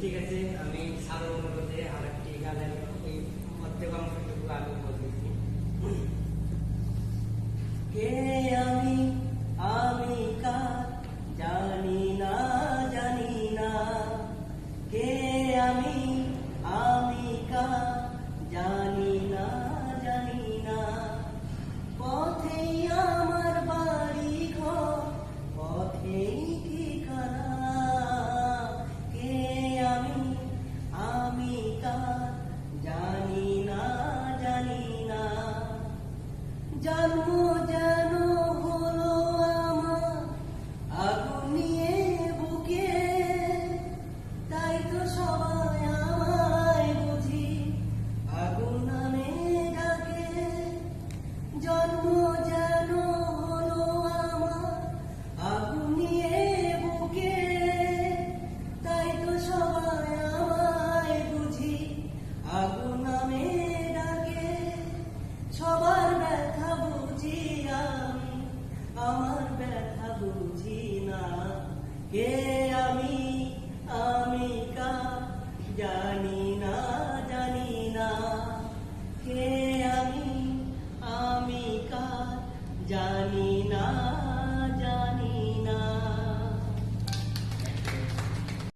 ঠিক আছে, আমি সার অনুরোধে আর গানের এই প্রত্যেক অংশটুকু আমি বলতেছি। কে আমি? আমি কার? জানি না জানি না। কে আমি? আমি কার?